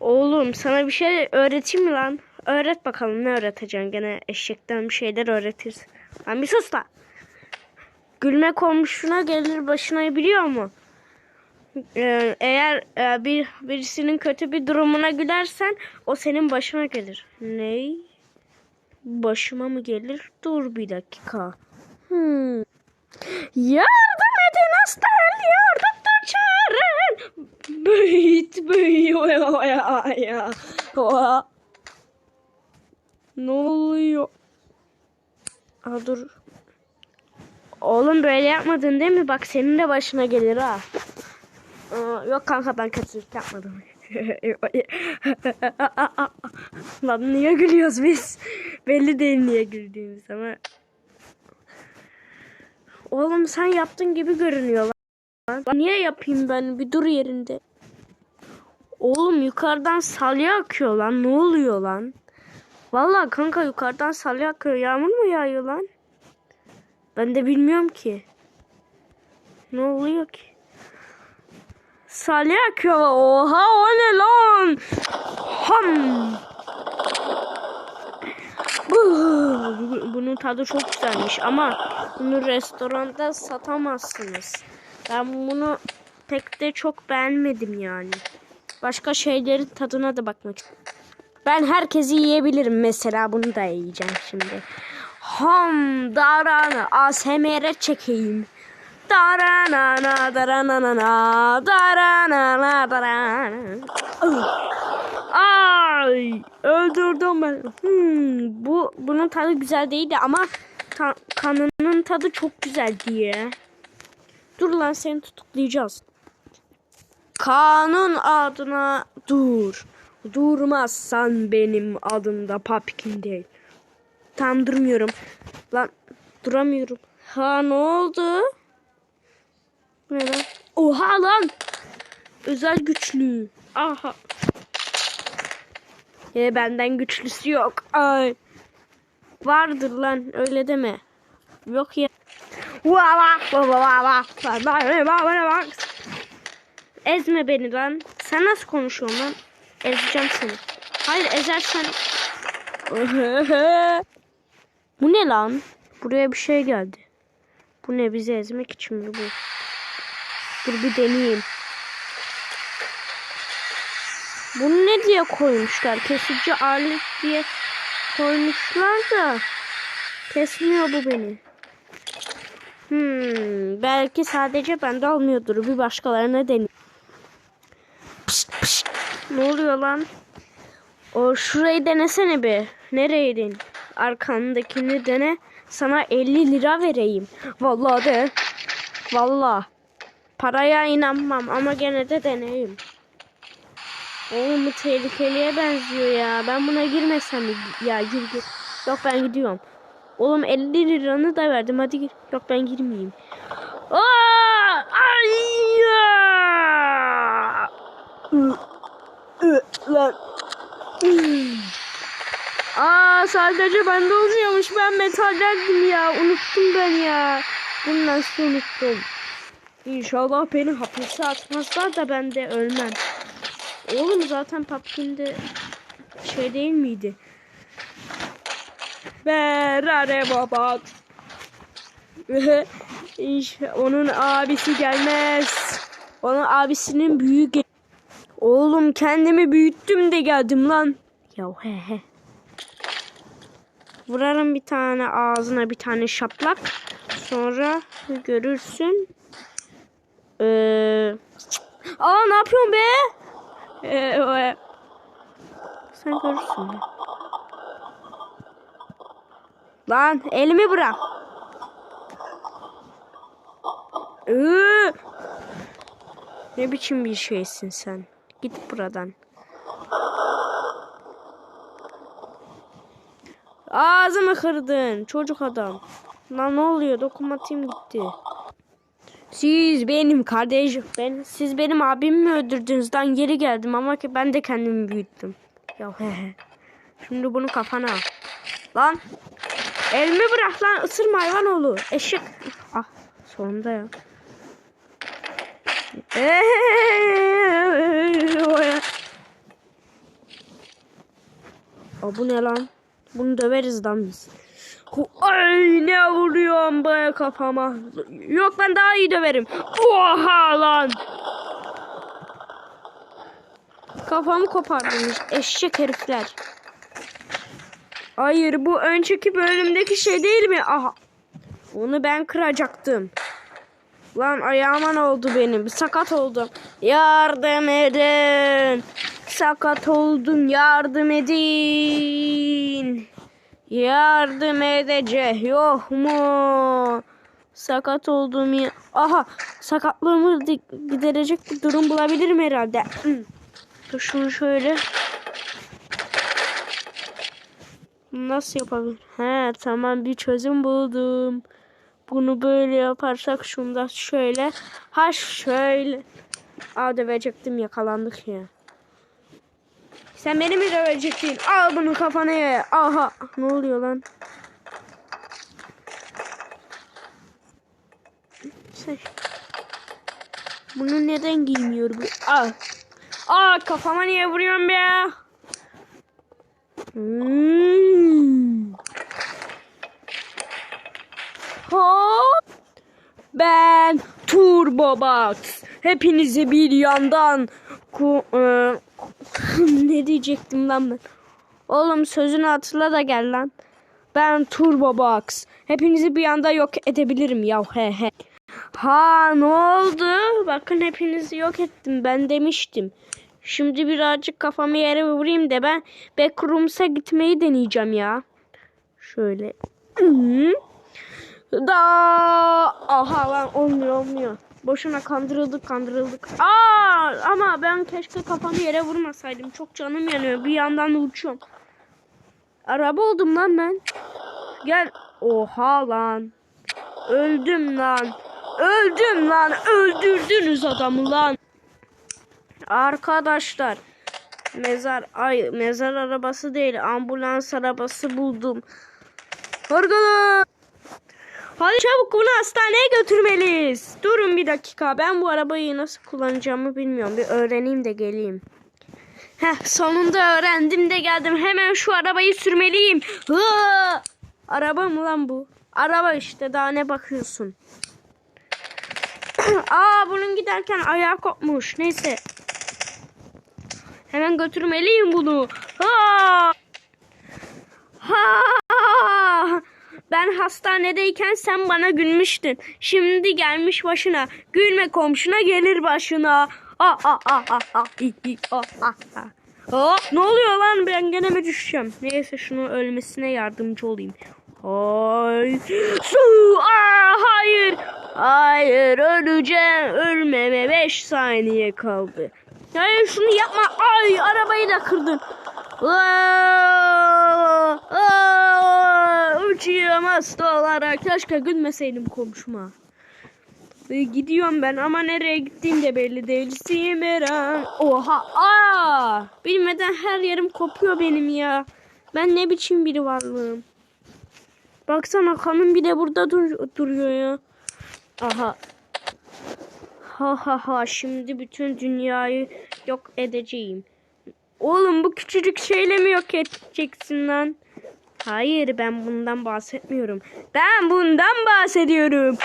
Oğlum sana bir şey öğreteyim mi lan? Öğret bakalım ne öğreteceksin? Gene eşekten bir şeyler öğretirsin. Lan bir sus da. Gülme komşuna gelir başına biliyor mu? Ee, eğer e, bir birisinin kötü bir durumuna gülersen o senin başına gelir. Ney? Başıma mı gelir? Dur bir dakika. Hmm. Yardım edin hastane yardım. Büyüt büyüyor ya ya. Ne oluyor? Aa, dur. Oğlum böyle yapmadın değil mi? Bak senin de başına gelir ha. Aa, yok kanka ben kötülük yapmadım. Lan niye gülüyoruz biz? Belli değil niye güldüğümüz ama. Oğlum sen yaptın gibi görünüyor Niye yapayım ben? Bir dur yerinde. Oğlum yukarıdan salya akıyor lan. Ne oluyor lan? Vallahi kanka yukarıdan salya akıyor. Yağmur mu yağıyor lan? Ben de bilmiyorum ki. Ne oluyor ki? Salya akıyor. Oha o ne lan? Ham. Bu- Bunun tadı çok güzelmiş ama bunu restoranda satamazsınız. Ben bunu pek de çok beğenmedim yani. Başka şeylerin tadına da bakmak. Ben herkesi yiyebilirim mesela bunu da yiyeceğim şimdi. Ham darana ASMR çekeyim. Daranana daranana daranana darana. Ay öldürdüm ben. Hmm, bu bunun tadı güzel değildi ama ta- kanının tadı çok güzel diye. Dur lan seni tutuklayacağız. Kanun adına dur. Durmazsan benim adım da Pumpkin değil. Tam durmuyorum. Lan duramıyorum. Ha ne oldu? Ne lan? Oha lan. Özel güçlü. Aha. E, benden güçlüsü yok. Ay. Vardır lan öyle deme. Yok ya. Ezme beni lan. Sen nasıl konuşuyorsun lan? Ezeceğim seni. Hayır ezersen. bu ne lan? Buraya bir şey geldi. Bu ne bizi ezmek için mi bu? Dur bir deneyeyim. Bunu ne diye koymuşlar? Kesici alet diye koymuşlar da kesmiyor bu beni. Hmm, belki sadece bende olmuyordur. Bir başkalarına deneyim. Ne oluyor lan? O şurayı denesene be. Nereydin? Arkandakini dene. Sana 50 lira vereyim. Vallahi de. Vallahi. Paraya inanmam ama gene de deneyim. Oğlum bu tehlikeliye benziyor ya. Ben buna girmesem? Ya gir gir. Yok ben gidiyorum. Oğlum 50 liranı da verdim. Hadi gir. Yok ben girmeyeyim. Aa! Aa sadece bende olmuyormuş. Ben metallerdim ya. Unuttum ben ya. Bunu nasıl unuttum? İnşallah beni hapise atmazlar da ben de ölmem. Oğlum zaten Pumpkin'de şey değil miydi? Baba. İş, onun abisi gelmez. Onun abisinin büyüğü Oğlum kendimi büyüttüm de geldim lan. Ya he he. Vurarım bir tane ağzına bir tane şaplak. Sonra görürsün. Ee... Aa ne yapıyorsun be? Ee, sen görürsün. be. Lan elimi bırak. Iı! Ne biçim bir şeysin sen? Git buradan. Ağzımı kırdın çocuk adam. Lan ne oluyor? Dokunmatiğim gitti. Siz benim kardeşim. Ben siz benim abimi mi öldürdünüz? Lan geri geldim ama ki ben de kendimi büyüttüm. Ya he. Şimdi bunu kafana. Lan elimi bırak lan ısırma hayvan oğlu. Eşek. Ah sonunda ya. Aa, bu ne lan? Bunu döveriz lan biz. Ay ne vuruyorsun be kafama. Yok ben daha iyi döverim. Oha lan. Kafamı kopardınız eşek herifler. Hayır bu önceki bölümdeki şey değil mi? Aha. Onu ben kıracaktım. Lan ayağıma ne oldu benim? Sakat oldum. Yardım edin. Sakat oldum. Yardım edin. Yardım edecek yok mu? Sakat oldum ya. Aha sakatlığımı giderecek bir durum bulabilirim herhalde. Dur şunu şöyle. Nasıl yapabilirim? He tamam bir çözüm buldum. Bunu böyle yaparsak şunu da şöyle. Ha şöyle. Aa dövecektim yakalandık ya. Sen beni mi dövecektin? Al bunu kafana ye. Aha. Ne oluyor lan? Şey. Bunu neden giymiyor bu? Al. Aa kafama niye vuruyorsun be? Hmm. Ben Turbo Box. Hepinizi bir yandan ku e, ne diyecektim lan ben? Oğlum sözünü hatırla da gel lan. Ben Turbo Box. Hepinizi bir anda yok edebilirim ya he he. Ha ne oldu? Bakın hepinizi yok ettim ben demiştim. Şimdi birazcık kafamı yere vurayım da ben Backrooms'a gitmeyi deneyeceğim ya. Şöyle. Da aha lan olmuyor olmuyor. Boşuna kandırıldık kandırıldık. Aa ama ben keşke kafamı yere vurmasaydım. Çok canım yanıyor. Bir yandan da uçuyorum. Araba oldum lan ben. Gel. Oha lan. Öldüm lan. Öldüm lan. Öldürdünüz adamı lan. Arkadaşlar. Mezar ay mezar arabası değil ambulans arabası buldum. Arkadaş. Hadi çabuk bunu hastaneye götürmeliyiz. Durun bir dakika. Ben bu arabayı nasıl kullanacağımı bilmiyorum. Bir öğreneyim de geleyim. Heh, sonunda öğrendim de geldim. Hemen şu arabayı sürmeliyim. Hıı! Araba mı lan bu? Araba işte daha ne bakıyorsun? Aa bunun giderken ayağı kopmuş. Neyse. Hemen götürmeliyim bunu. Ha! Ha! Ben hastanedeyken sen bana gülmüştün. Şimdi gelmiş başına. Gülme komşuna gelir başına. Ah ah ah ah ah hi, hi, ah ah ah. Aa, ne oluyor lan ben gene mi düşeceğim? Neyse şunu ölmesine yardımcı olayım. Hay. Su. Aa, hayır. Hayır öleceğim. Ölmeme 5 saniye kaldı. Hayır şunu yapma. Ay arabayı da kırdın. Aa, aa, uçuyorum hasta olarak. Keşke gülmeseydim komşuma. Ve gidiyorum ben ama nereye gittiğim de belli değil. Simeran. Oha. Aa! Bilmeden her yerim kopuyor benim ya. Ben ne biçim biri varlığım. Baksana kanım bir de burada dur- duruyor ya. Aha. Ha ha ha şimdi bütün dünyayı yok edeceğim. Oğlum bu küçücük şeyle mi yok edeceksin lan? Hayır ben bundan bahsetmiyorum. Ben bundan bahsediyorum.